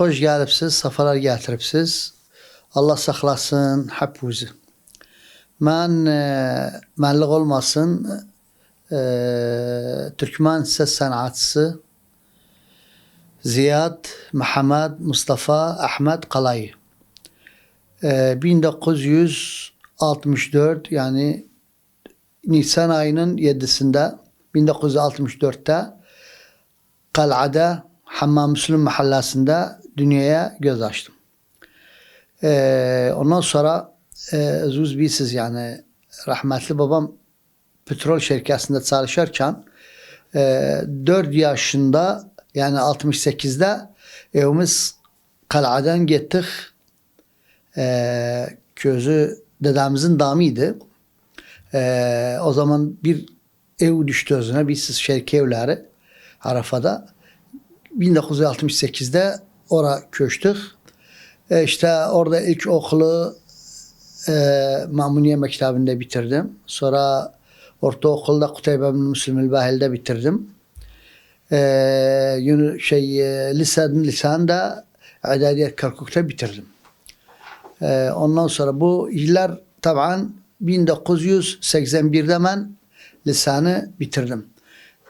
hoş gelipsiz, safalar getiripsiz. Allah saklasın hepimizi. Ben e, menlik olmasın e, Türkmen ses sanatçısı Ziyad Muhammed Mustafa Ahmet Kalayı. E, 1964 yani Nisan ayının 7'sinde 1964'te Kal'ada Hammam Müslüm mahallesinde dünyaya göz açtım. Ee, ondan sonra e, Zuz bilsiz yani rahmetli babam petrol şirketinde çalışırken e, 4 yaşında yani 68'de evimiz Kal'adan gittik. E, közü dedemizin damıydı. E, o zaman bir ev düştü özüne. Biz şerke evleri Arafa'da. 1968'de ora köştük. E işte orada ilk okulu e, Mamuniye Mektebi'nde bitirdim. Sonra ortaokulda Kutaybe bin Müslim Bahil'de bitirdim. E, şey e, lisan lisanda İdadiyet Kerkuk'ta bitirdim. E, ondan sonra bu yıllar taban 1981'de ben lisanı bitirdim.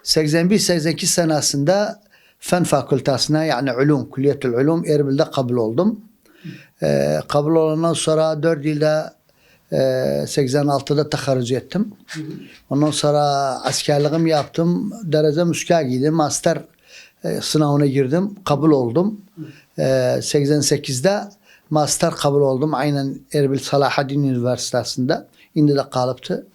81-82 senesinde Fen Fakültesine yani ulum, Külliyetül Ulum Erbil'de kabul oldum. Ee, kabul olandan sonra 4 yılda e, 86'da taharrüz ettim. Ondan sonra askerliğimi yaptım. Derece müska giydim. Master e, sınavına girdim. Kabul oldum. Ee, 88'de master kabul oldum. Aynen Erbil Salahaddin Üniversitesi'nde. Şimdi de kalıptı.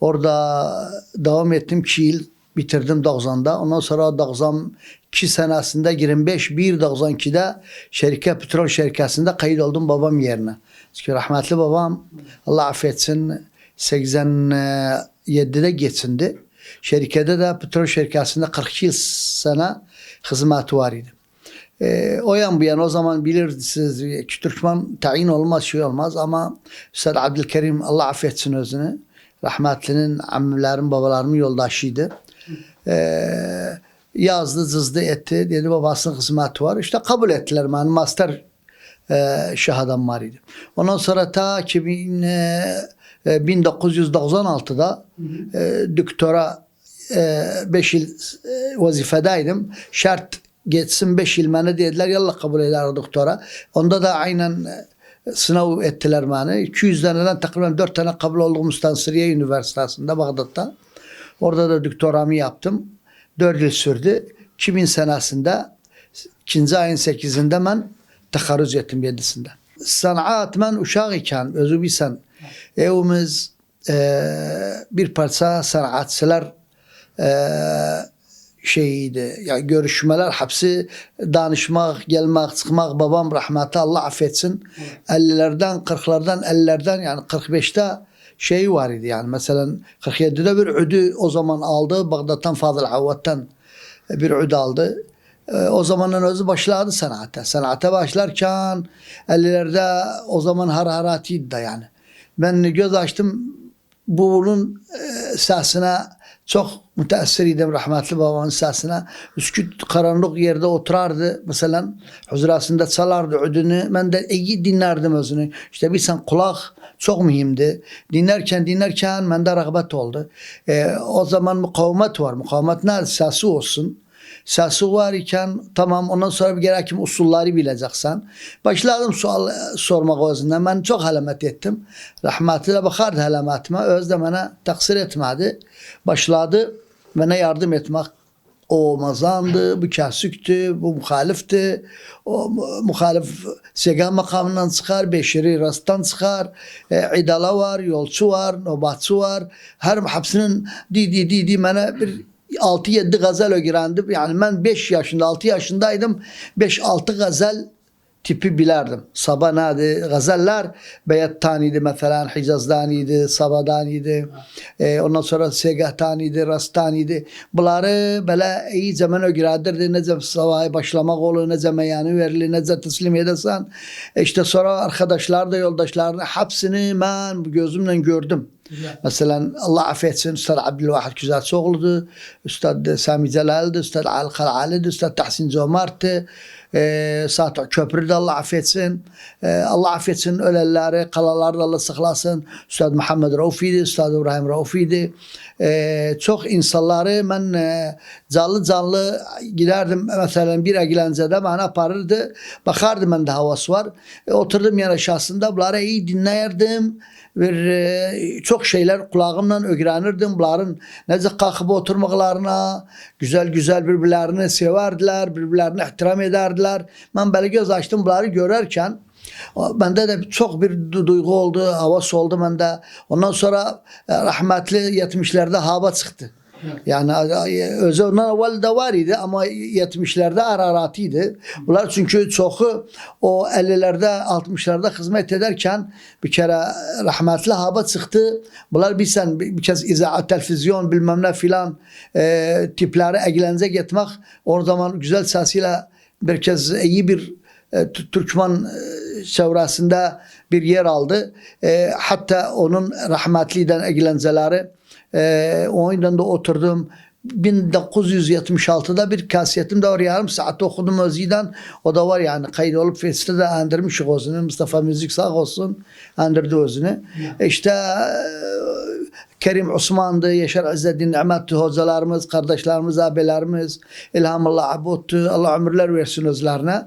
Orada devam ettim 2 yıl bitirdim 90'da. Ondan sonra 92 senesinde 25 1 92'de şirket petrol şirketinde kayıt oldum babam yerine. Çünkü rahmetli babam Allah affetsin 87'de geçindi. Şirkette de petrol şirketinde 42 yıl sene hizmeti var idi. Ee, o yan bu yan o zaman bilirsiniz ki Türkmen tayin olmaz şey olmaz ama Üstad Abdülkerim Allah affetsin özünü rahmetlinin ammilerim babalarımın yoldaşıydı. Ee, yazdı zızdı etti dedi babasının hizmeti var işte kabul ettiler beni master e, şahadam var idi. Ondan sonra ta 2000, e, e, 1996'da e, doktora 5 yıl e, vazifedeydim. Şart geçsin 5 yıl bana dediler yallah kabul eder doktora. Onda da aynen e, sınav ettiler beni. 200 taneden takriben 4 tane kabul oldum Mustansiriye Üniversitesi'nde Bağdat'ta. Orada da doktoramı yaptım. 4 yıl sürdü. 2000 senesinde 2. ayın 8'inde ben takarruz ettim 7'sinde. Sanat ben uşaq iken özü bilsen evimiz e, bir parça sanatçılar e, şeyiydi. Yani görüşmeler hepsi danışmak, gelmek, çıkmak babam rahmeti Allah affetsin. 50'lerden, 40'lardan, 50'lerden yani 45'te şey var idi yani mesela 47'de bir ödü o zaman aldı Bağdat'tan Fadıl Havvat'tan bir ödü aldı. E, o zamanın özü başladı sanata. Sanata başlarken 50'lerde o zaman hararatiydi de yani. Ben göz açtım bunun sesine çok müteessir idim rahmetli babamın sesine. Üsküt karanlık yerde oturardı. Mesela huzurasında çalardı ödünü. Ben de iyi dinlerdim özünü. İşte bir sen kulak çok mühimdi. Dinlerken dinlerken bende rağbet oldu. E, o zaman mukavemet var. Mukavemet ne? Sesi olsun. Sesi var iken tamam ondan sonra bir gerekim usulları bileceksen. Başladım sual sormak özünden. Ben çok halamet ettim. Rahmetine bakardı halametime. Öz de bana taksir etmedi. Başladı bana yardım etmek. O mazandı, bu kasüktü, bu muhalifti. O mu- muhalif Sega makamından çıkar, Beşiri Rast'tan çıkar. E, İdala var, yolcu var, nobatçı var. Her hepsinin di di di di bana bir 6-7 gazel öğrendim. Yani ben 5 yaşında, 6 yaşındaydım. 5-6 gazel tipi bilerdim. Sabah neydi? Gazeller Beyat'tan idi mesela, Hicaz'dan idi, Sabah'dan idi. E, ondan sonra Segah'tan idi, Rast'tan idi. Bunları böyle iyi zaman öğrendirdi. Nece sabahı başlamak olur, nece meyanı verilir, nece teslim edersen. E işte sonra arkadaşlar da yoldaşlarını hepsini ben gözümle gördüm. Mesela Allah affetsin Üstad Abdülvahid Güzelsoğlu'du, Üstad Sami Celal'di, Üstad Ali Kalali'di, Üstad Tahsin Zomar'tı, e, Satı Köprü de Allah affetsin. E, Allah affetsin ölenleri, kalaları da Allah saklasın. Üstad Muhammed Raufi'di, Üstad İbrahim Raufi'di. E, çok insanları ben e, canlı canlı giderdim mesela bir eğlencede bana aparırdı. Bakardım ben de havası var. E, oturdum yer aşağısında bunları iyi dinlerdim. Bir e, çok şeyler kulağımla öğrenirdim. Bunların necə kalkıp oturmaklarına, güzel güzel birbirlerini severdiler, birbirlerini ihtiram ederdiler. Ben böyle göz açtım bunları görürken o- bende de çok bir du- duygu oldu, havas oldu bende. Ondan sonra e, rahmetli 70'lerde hava çıktı. Yani e, özü ondan evvel de var idi ama 70'lerde araratıydı. Bunlar çünkü çoğu o 50'lerde 60'larda hizmet ederken bir kere rahmetli hava çıktı. Bunlar bir sen bir kez izahat televizyon bilmem ne filan e, tipleri eğlence gitmek o zaman güzel sesiyle bir kez iyi bir e, Türkmen çevresinde bir yer aldı. E, hatta onun rahmetliden eğlenceleri e, o yüzden de oturdum. 1976'da bir kasiyetim de var yarım saat okudum özüden. O da var yani kayıt olup Face'te de andırmışık özünü. Mustafa Müzik sağ olsun andırdı özünü. İşte e, Kerim Osman'dı, Yaşar İzzeddin Nimet'ti, hocalarımız, kardeşlerimiz, abilerimiz, İlhamullah Abud'tu. Allah ömürler versin özlerine.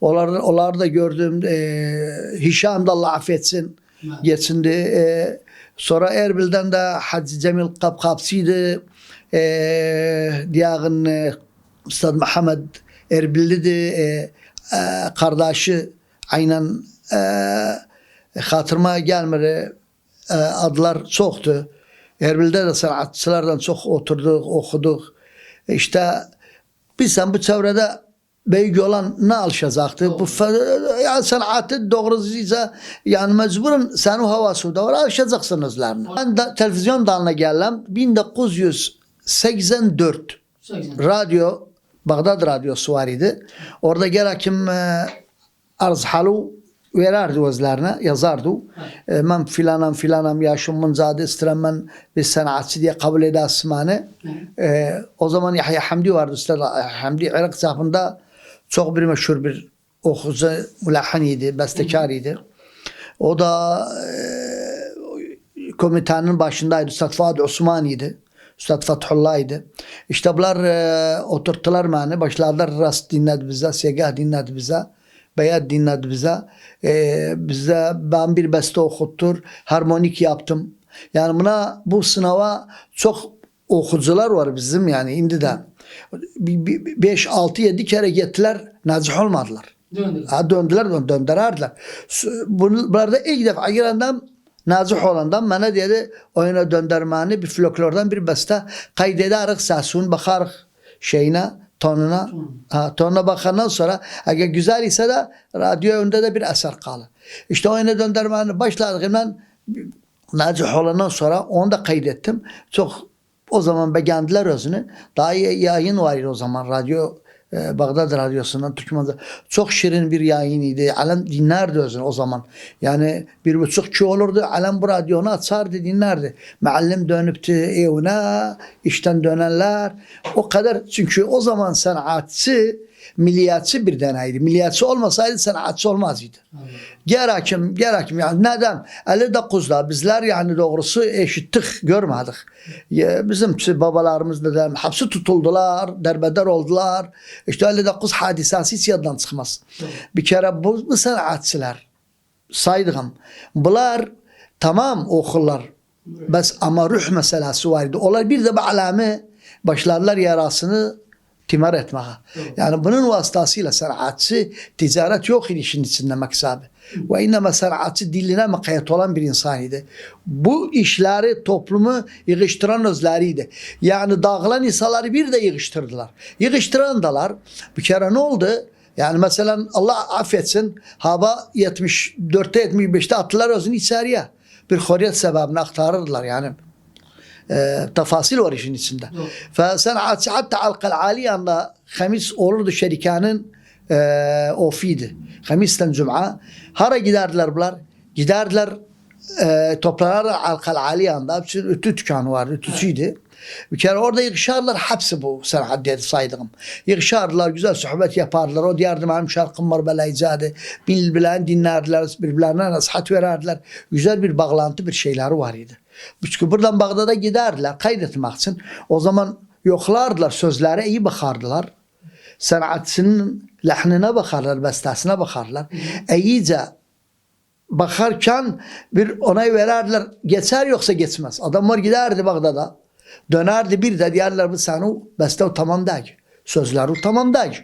Onlar, onları da gördüm. E, Hişam da Allah affetsin. Evet. Geçindi. E, sonra Erbil'den de Hacı Cemil Kapkapsi'ydi. E, Diyağın e, Üstad Muhammed Erbil'di. E, e, kardeşi aynen e, hatırıma gelmedi. E, adlar çoktu. Erbil'de de sanatçılardan çok oturduk, okuduk. İşte biz bu çevrede büyük olan ne alışacaktı? Bu fe- yani sanatı doğrusuysa yani mecburen sen o havası da var alışacaksın özlerine. Ben de televizyon dalına geldim 1984 80. radyo Bağdat Radyosu var idi. Orada gerakim e, arz halu vererdi özlerine, yazardı. E, ben filanam filanam yaşımın zadı istirem ben bir sanatçı diye kabul edersin beni. E, o zaman Yahya Hamdi vardı. Üstad Hamdi Irak çapında çok bir meşhur bir okucu, mülahhaniydi, bestekarıydı. O da e, komitenin başındaydı. Üstad Fuad Osmani'ydi. Üstad Fathullah'ydı. İşte bunlar e, oturttular beni. Başladılar rast dinledi bize, segah dinledi bize. Beyat dinledi bize. E, bize ben bir beste okuttur. Harmonik yaptım. Yani buna bu sınava çok okucular var bizim yani indiden. 5 6 7 kere gittiler, nazih olmadılar. Döndüler. Ha döndüler dön döndürerdiler. Burada ilk defa girenden nazih olandan bana dedi oyuna döndürmeni bir folklordan bir beste kaydederek sesun bakarık şeyine tonuna ha, tonuna bakandan sonra eğer güzel ise de radyo önünde de bir eser kalır. İşte oyuna döndürmeni başladığımdan nazih olandan sonra onu da kaydettim. Çok o zaman beğendiler özünü. Daha yayın var o zaman radyo e, Bağdat Radyosu'ndan Türkmen'de çok şirin bir yayın idi. Alem dinlerdi özünü o zaman. Yani bir buçuk çi olurdu. Alem bu radyonu açardı dinlerdi. Muallim dönüptü evine işten dönenler. O kadar çünkü o zaman sanatçı milliyetçi bir deneydi. Milliyetçi olmasaydı sanatçı olmazdı. Anladım. Gerakim, gerakim yani neden? 59'da bizler yani doğrusu eşittik, görmedik. Bizim babalarımız da hapsi tutuldular, derbeder oldular. İşte 59 hadisası hiç yaddan çıkmaz. Bir kere bu, bu sanatçılar saydığım. Bunlar tamam okurlar. Bes ama ruh meselesi vardı. Onlar bir de bu alemi başlarlar yarasını timar etmeye. Yani bunun vasıtasıyla sanatçı ticaret yok idi işin içinde meksabı. Ve inneme sanatçı diline mukayyet olan bir insan idi. Bu işleri toplumu yığıştıran özleriydi. Yani dağılan insanları bir de yığıştırdılar. Yığıştıran dalar bir kere ne oldu? Yani mesela Allah affetsin hava 74'te 75'te attılar özünü içeriye. Bir hürriyet sebebini aktarırdılar yani. E, tafasil var işin içinde. Doğru. فسنعت hatta halkal aliyanla hamis olurdu şerikanın e, ofiydi. Hamisten cuma. Hara giderdiler bunlar? Giderdiler e, topralar Alkal Aliyan'da bir sürü ütü dükkanı vardı. Ütüsüydü. Bir kere orada yığışarlar hepsi bu Serhat dedi saydığım. Yığışarlar, güzel sohbet yaparlar. O diyardı benim şarkım var belə icadı. Birbirlerini dinlerdiler, birbirlerine nasihat vererdiler. Güzel bir bağlantı bir şeyleri var idi. Çünkü buradan Bağdat'a giderdiler kaydetmek için. O zaman yoklardılar, sözlere iyi bakardılar. Sanatçının lehnine bakarlar, bestesine bakarlar. İyice bakarken bir onay vererdiler. Geçer yoksa geçmez. Adamlar giderdi Bağdat'a. Dönerdi bir de diğerler bu sanu beste tamam değil. Sözleri o tamam değil.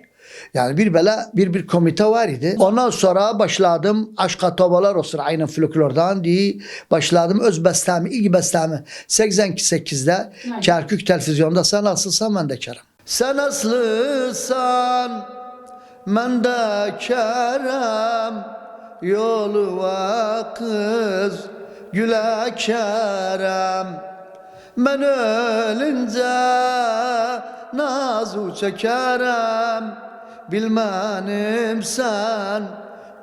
Yani bir böyle bir bir komite var idi. Ondan sonra başladım aşka tobalar olsun aynen folklordan diye başladım. Öz bestemi ilk bestemi 82-8'de Kerkük televizyonda sen nasılsan ben de kerem. Sen nasılsan ben de kerem. Yolu ve kız güle kerem. Ben ölünce nazu çekerem Bilmenim sen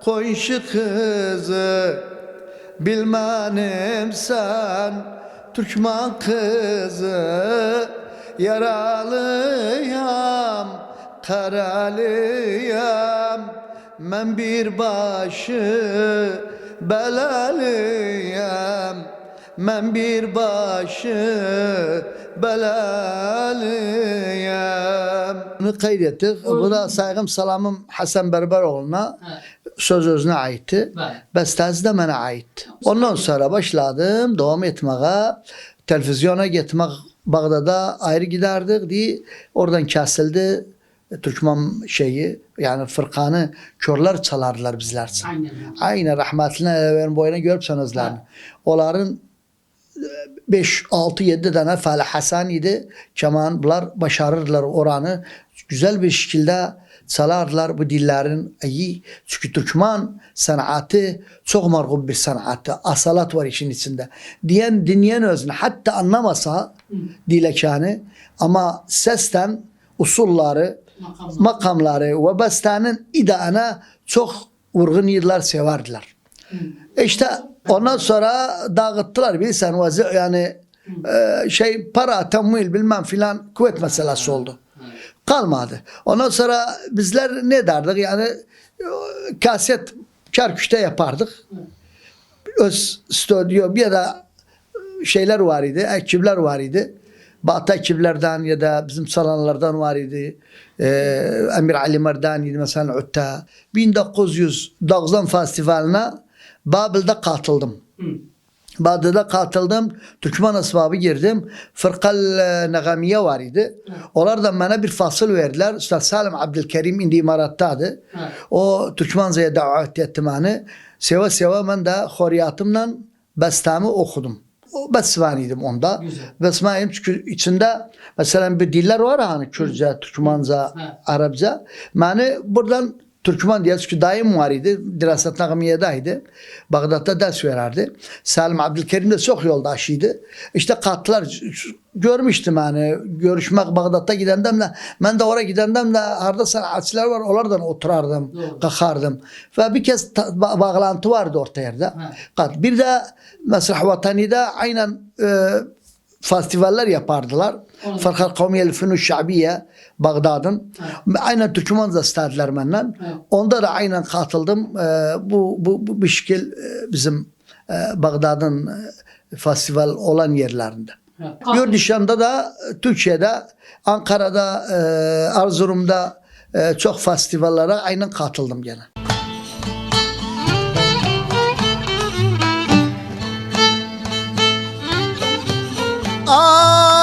koyuşu kızı. Bilmenim sen Türkmen kızı. Yaralıyam karalıyam. Ben bir başı belalıyam. Ben bir başı belalıyam Bunu kaydettik. Bu da saygım salamım Hasan Berberoğlu'na söz özüne aitti. Bestesi de bana ait. Ondan sonra başladım devam etmeye. Televizyona gitmek Bağdat'a ayrı giderdik diye oradan kesildi. Türkmen şeyi yani fırkanı körler çalardılar bizler. Aynen. Aynen rahmetline benim boyuna görüp sanızlarını. Onların 5, 6, 7 tane Fəli Hasan idi. Kemanlar başarırdılar oranı. Güzel bir şekilde çalardılar bu dillerin iyi. Çünkü Türkmen sanatı çok margub bir sanatı. Asalat var işin içinde. Diyen dinleyen özünü hatta anlamasa dilekanı ama sesten usulları Makamlar. makamları ve bestenin idana çok vurgun yıllar severdiler. İşte ondan sonra dağıttılar bilsen vazi yani e, şey para temvil bilmem filan kuvvet meselesi oldu. Kalmadı. Ondan sonra bizler ne derdik yani e, kaset Kerkük'te yapardık. Öz stüdyo bir da şeyler var idi, ekipler var idi. Batı ekiplerden ya da bizim salonlardan var idi. Ee, Emir Ali Merdan idi mesela Utta. 1990 festivaline Babil'de katıldım. Hı. Babil'de katıldım. Türkmen asbabı girdim. Fırkal e, Negamiye var idi. Onlardan bana bir fasıl verdiler. Üstad Salim Abdülkerim indi imarattadı. Evet. O Türkmence'ye davet etti beni. Seva seva ben de horiyatımla bestami okudum. O besvaniydim onda. Güzel. Besmaniydim çünkü içinde mesela bir diller var hani Kürtçe, Türkmence, Evet. Arapça. Yani buradan Türkmen diye çünkü daim var idi. Dirasat Nagamiye'deydi. Bağdat'ta ders verirdi. Salim Abdülkerim de çok yoldaşıydı. İşte kattılar. Görmüştüm yani. Görüşmek Bağdat'ta gidendemle. Ben de oraya gidendemle arada sanatçılar var. Onlardan oturardım. Doğru. Kalkardım. Ve bir kez bağlantı vardı orta yerde. Kat. Bir de Mesrah Vatani'de aynen e, festivaller yapardılar. Onu- Farkal Kavmiyel Fünü Şabiye Bağdat'ın. Aynen Türkmenca istediler benden. Evet. Onda da aynen katıldım. E, bu, bu, bu bir şekil e, bizim e, Bağdat'ın e, festival olan yerlerinde. Evet. Yurt dışında da e, Türkiye'de, Ankara'da, e, Erzurum'da e, çok festivallere aynen katıldım gene. Oh.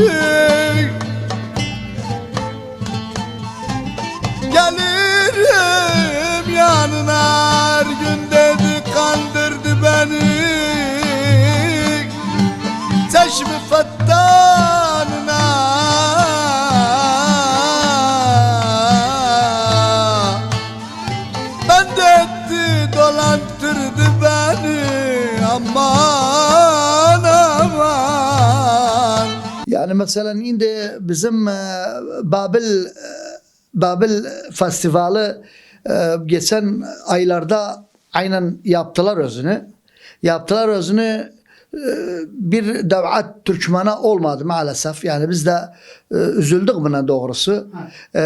คือ mesela indi bizim e, Babil e, Babil Festivali e, geçen aylarda aynen yaptılar özünü. Yaptılar özünü bir devlet Türkmana olmadı maalesef. Yani biz de üzüldük buna doğrusu. E,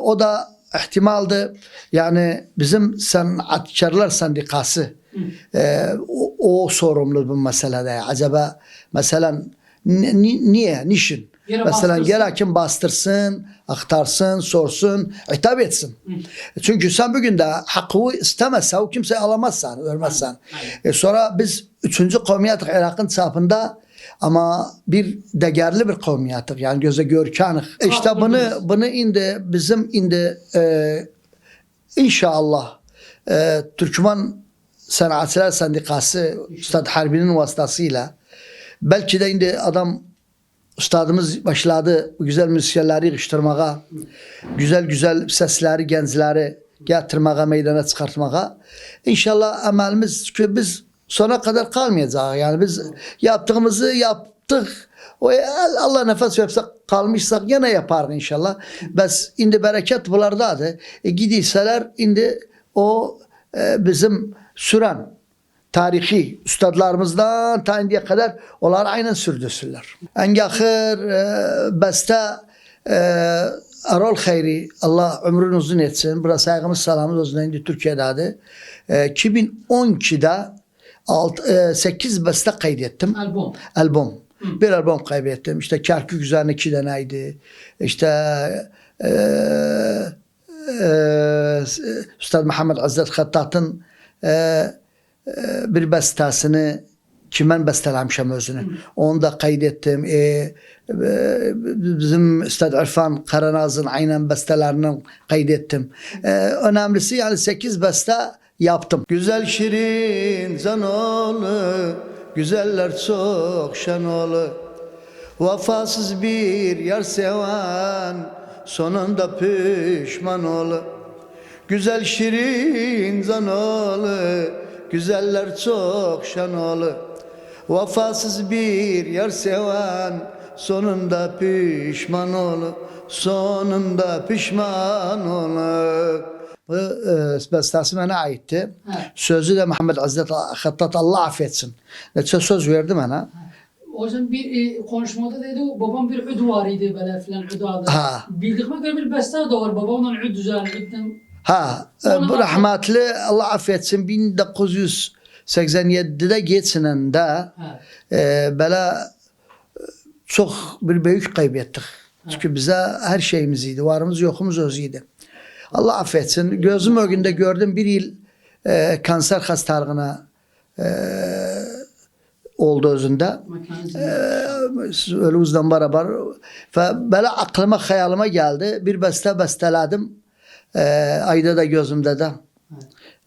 o da ihtimaldi. Yani bizim sanatkarlar sendikası e, o, o sorumlu bu meselede. Acaba mesela ni- ni- niye, niçin? Yere mesela bastırsın. gerek basstırsın, aktarsın, sorsun, hitap etsin. Çünkü sen bugün de hakkı istemezse o kimse alamazsan, vermezsen. E sonra biz üçüncü kavmiyet Irak'ın çapında ama bir değerli bir kavmiyetik yani göze görkanık. İşte bunu bunu indi bizim indi e, inşallah e, Türkmen Sanatçılar Sendikası Üstad Harbi'nin vasıtasıyla belki de indi adam Ustadımız başladı güzel müzisyenleri yığıştırmağa, güzel güzel sesleri, gençleri getirmeye, meydana çıkartmaya. İnşallah emelimiz ki biz sona kadar kalmayacağız. Yani biz yaptığımızı yaptık. O Allah nefes verse kalmışsak gene yaparız inşallah. Bes indi bereket bulardadır. E, gidiyseler indi o e, bizim süren tarihi üstadlarımızdan ta indiye kadar onlar aynen sürdürsünler. Engahır e, beste e, Erol Hayri Allah ömrünü uzun etsin. Burada saygımız salamımız olsun. Indi Türkiye'dedir. E, 2012'de alt, e, 8 beste kaydettim. Albüm. Albüm. Bir albüm kaybettim. İşte Kerkük üzerine iki taneydi. İşte e, e, Üstad Muhammed Azzet Hattat'ın e, bir bestesini kimen bestelemişim özünü. Onu da kaydettim. E, e, bizim Üstad İrfan Karanaz'ın aynen bestelerini kaydettim. E, önemlisi yani 8 beste yaptım. Güzel şirin zanoğlu, güzeller çok şanoğlu. Vefasız bir yar seven, sonunda pişman olur. Güzel şirin zanoğlu, güzeller çok şan olur. Vefasız bir yar seven, sonunda pişman olur. Sonunda pişman olur. Bu e, bana aitti. Evet. Sözü de Muhammed Azzet Hattat Allah affetsin. Neçe söz verdi bana. O zaman bir e, konuşmada dedi babam bir üd var idi böyle filan üd adı. Bildiğime göre bir beste de var babamdan üd üzerine. Ha, e, Sonra bu rahmetli Allah affetsin 1987'de geçsinende Ha. e, böyle e, çok bir büyük kaybettik. Çünkü bize her şeyimiziydi. Varımız yokumuz özüydü. Allah affetsin. Gözüm önünde gördüm bir yıl e, kanser hastalığına e, oldu özünde. Mekanizm. Ölümüzden beraber. Ve böyle aklıma hayalıma geldi. Bir beste besteledim. Ee, ayda da gözümde de.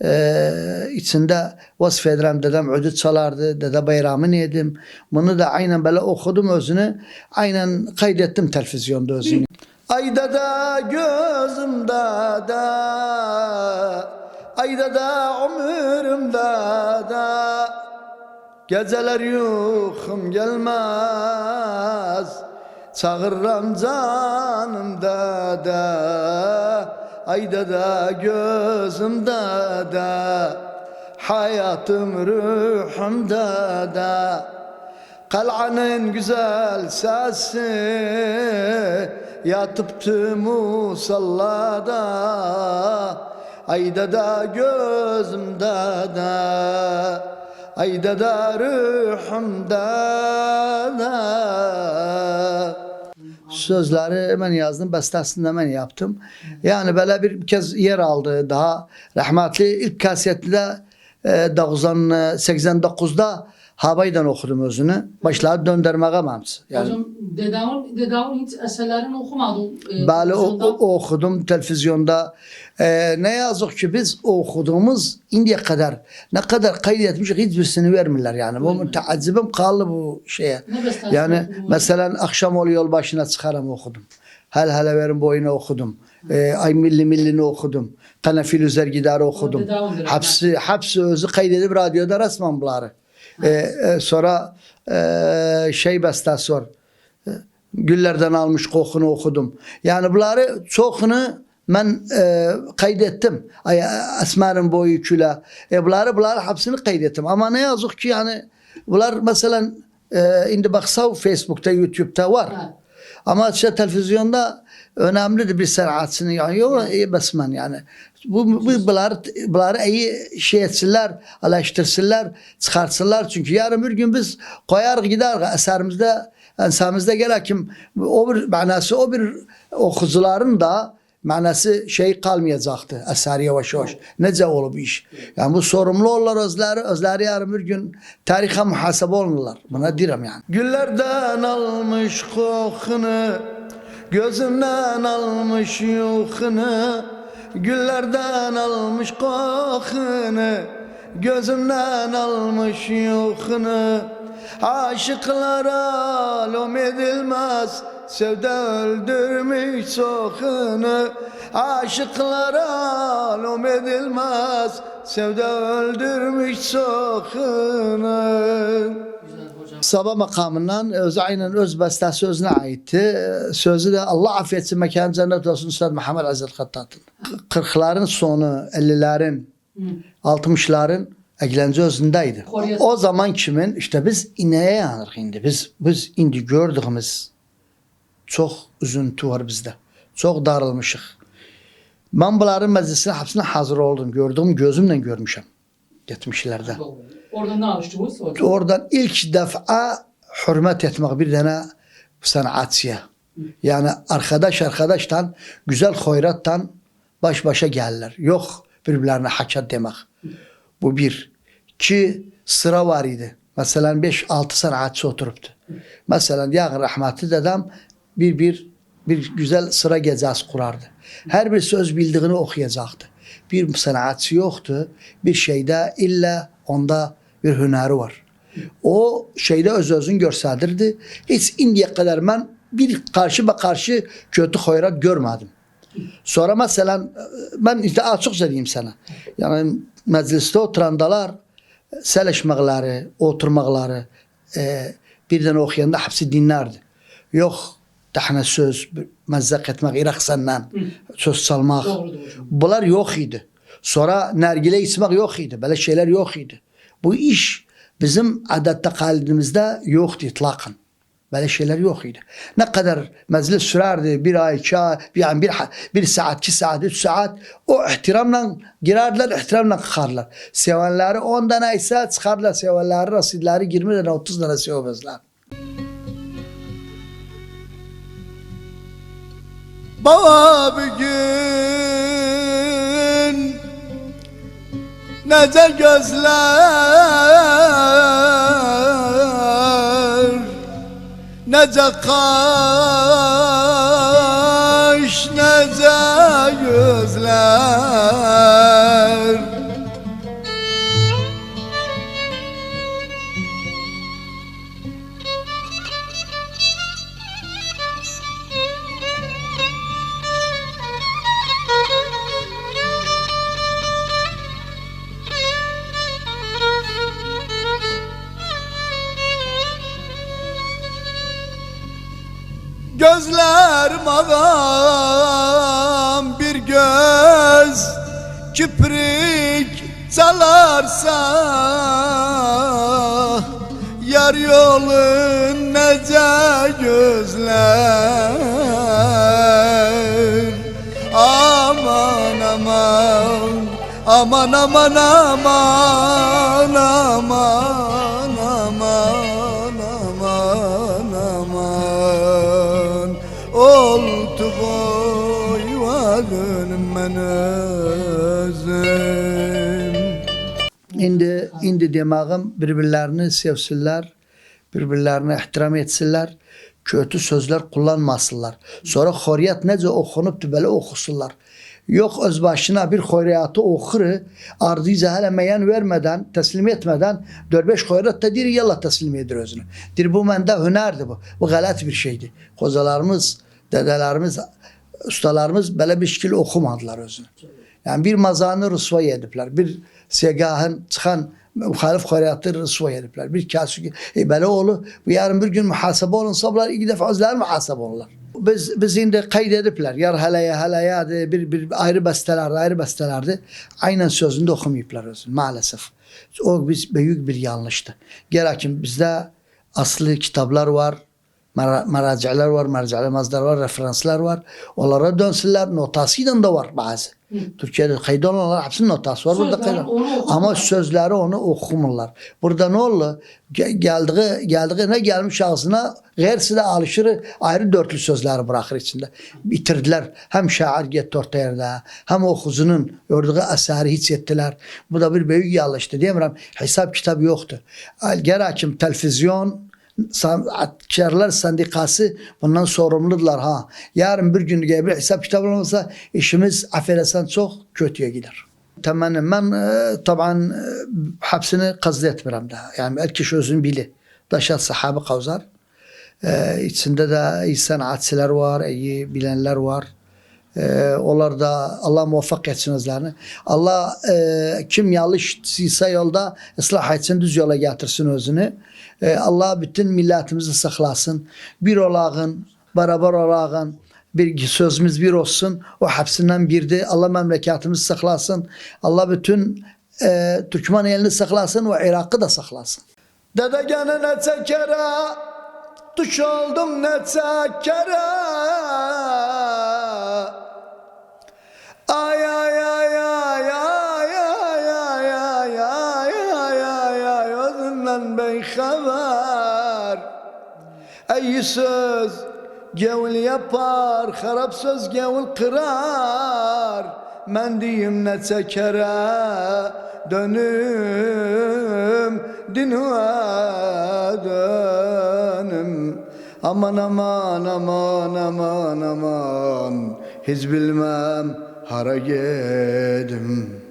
Ee, içinde vasf ederim dedem ödü çalardı. Dede bayramını yedim. Bunu da aynen böyle okudum özünü. Aynen kaydettim televizyonda özünü. Ayda da gözümde de Ayda da ömrümde de Geceler yuxum gelmez Çağırram canımda da Ayda da gözümde de Hayatım ruhumda da. Kal'anın güzel sesi Yatıptı musallada Ayda da gözümde da Ayda da ruhumda da sözleri ben yazdım, bestesini de ben yaptım. Yani böyle bir kez yer aldı daha. Rahmetli ilk kasetinde e, 90 89'da Habay'dan okudum özünü. Başladı döndürmeye mamsı. Yani Hocam dedavun, dedavun hiç eserlerini okumadım. E, Bəli, o, o- okudum televizyonda. Ee, ne yazık ki biz o okuduğumuz indiye kadar ne kadar kaydetmiş hiçbirisini vermirler yani. Bu müteazzibim kaldı bu şeye. Yani mesela akşam oluyor yol başına çıkarım okudum. Hel hele verin boyunu okudum. Ee, ay milli millini okudum. Kanafil üzer gider'i okudum. Hepsi, hepsi özü kaydedip radyoda resmen bunları. Ee, e, sonra e, şey bestesi var. Güllerden almış kokunu okudum. Yani bunları çoğunu ben e, kaydettim. Ay, Esmer'in boyu küle. E, bunları, bunları hepsini kaydettim. Ama ne yazık ki yani bunlar mesela e, indi baksa Facebook'ta, YouTube'da var. Ha. Ama işte televizyonda önemlidir bir sanatçının yani yok iyi basman yani. Bu, bu bunlar, bunları iyi şey etsinler, eleştirsinler, çıkartsınlar. Çünkü yarın bir gün biz koyar gider eserimizde, ensemizde gerek kim o bir manası o bir okucuların da manası şey kalmayacaktı eser yavaş yavaş. Nece olur bu iş? Yani bu sorumlu olurlar özleri, özleri yarın bir gün tarihe muhasebe olurlar. Buna diyorum yani. Güllerden almış kokunu, gözümden almış yuhunu, güllerden almış kokunu, gözümden almış yuhunu. Aşıklara lom edilmez Sevda öldürmüş sokunu Aşıklara lom edilmez Sevda öldürmüş sokunu. Sabah makamından öz aynen öz bestesi özüne aitti. Sözü de Allah affetsin mekan cennet olsun Üstad Muhammed Aziz Hattat'ın. 40'ların sonu 50'lerin Hı. 60'ların eğlence özündeydi. O zaman kimin işte biz ineye yanırıq indi. Biz biz indi gördüğümüz çok üzüntü var bizde. Çok darılmışıq. Ben bunların meclisine hepsine hazır oldum. Gördüğüm gözümle görmüşüm. 70'lerde. Doğru. Orada ne alıştınız hocam? Oradan ilk defa hürmet etmek bir tane sanatçıya. Yani arkadaş arkadaştan, güzel hoyrattan baş başa gelirler. Yok birbirlerine hakat demek. Bu bir. Ki sıra var idi. Mesela 5-6 sanatçı oturuptu. Mesela yağın rahmetli dedem bir bir bir güzel sıra gecesi kurardı. Her bir söz bildiğini okuyacaktı. Bir sanatçı yoktu. Bir şeyde illa onda bir hüneri var. O şeyde öz özün gösterdirdi. Hiç indiye kadar ben bir karşı karşı kötü hoyrat görmedim. Sonra mesela ben işte açık söyleyeyim sana. Yani mecliste oturandalar seleşmekleri, oturmakları e, birden okuyanda hepsi dinlerdi. Yok tahne söz, mezzak etmek, irak senden, söz salmak. Doğrudur. Bunlar yok idi. Sonra nargile içmek yok idi. Böyle şeyler yok idi. Bu iş bizim adet takalidimizde yoktu itlakın. Böyle şeyler yok idi. Ne kadar meclis sürerdi bir ay, iki ay, yani bir, bir saat, iki saat, üç saat o ihtiramla girerdiler, ihtiramla kalkarlar. Sevenleri on tane ise çıkarlar sevenleri, rasidleri 20 tane, 30 tane sevmezler. Baba bir gün Nece gözler Nece kaş Nece gözler Mağam bir göz Kiprik çalarsa Yar yolun nece gözler? Aman aman Aman aman aman aman indi demağım birbirlerini sevsinler, birbirlerini ehtiram etsinler, kötü sözler kullanmasınlar. Sonra xoriyat necə oxunubdu belə oxusunlar. Yox öz başına bir xoriyatı oxuru, ardıyca hələ müəyyən vermədən, təslim etmədən 4-5 xoriyat da deyir, yalla təslim edir özünü. Deyir, bu məndə hünərdir bu. Bu qələt bir şeydir. Qocalarımız, dədələrimiz, ustalarımız belə bir şəkil oxumadılar özünü. Yəni bir mazanı rüsva ediblər. Bir segahın çıxan muhalif hariyatı rüsvay edipler. Bir kası e böyle oğlu bu yarın bir gün muhasebe olun sablar iki defa özler muhasebe olurlar. Biz, biz şimdi kaydedipler. Yar helaya helaya de bir, bir ayrı bestelerdi, ayrı bestelerdi. Aynen sözünde okumayıplar özün maalesef. O biz büyük bir yanlıştı. Gerakin bizde aslı kitaplar var, Meraciler var, merciler mazlar var, referanslar var. Onlara dönsünler. Notasıyla da var bazı. Türkiye'de kaydı olanlar hepsinin notası var. Burada okumurlar. Ama sözleri onu okumurlar. Burada ne oldu? Ge- Geldiği, geldiği ne gelmiş ağzına gerisi de alışır ayrı dörtlü sözleri bırakır içinde. Bitirdiler. Hem şair gitti orta yerde hem o kuzunun gördüğü eseri hissettiler. Bu da bir büyük yanlıştı. Diyemiyorum hesap kitabı yoktu. Gerakim televizyon Sanatkarlar Sendikası bundan sorumludular ha. Yarın bir gün gibi hesap kitabı olmasa işimiz affedersen çok kötüye gider. Temennim ben e, taban e, hepsini kastetmiyorum daha. Yani herkes özünü bili. Daşat sahabe kavzar. E, içinde de iyi sanatçılar var, iyi bilenler var. E, onlar da Allah muvaffak etsin özlerini. Allah e, kim yanlışsa yolda ıslah etsin, düz yola getirsin özünü. E, Allah bütün milletimizi saklasın. Bir olağın, beraber olağın, bir sözümüz bir olsun. O hepsinden birdi. Allah memleketimizi saklasın. Allah bütün e, Türkmen elini saklasın ve Irak'ı da saklasın. Dede gene ne çekere, tuş oldum ne çekere. Söz gevul yapar harap söz gevul kırar. Men diyeyim ne çekere dönüm dinue dönüm. Aman aman aman aman aman Hiç bilmem hara gedim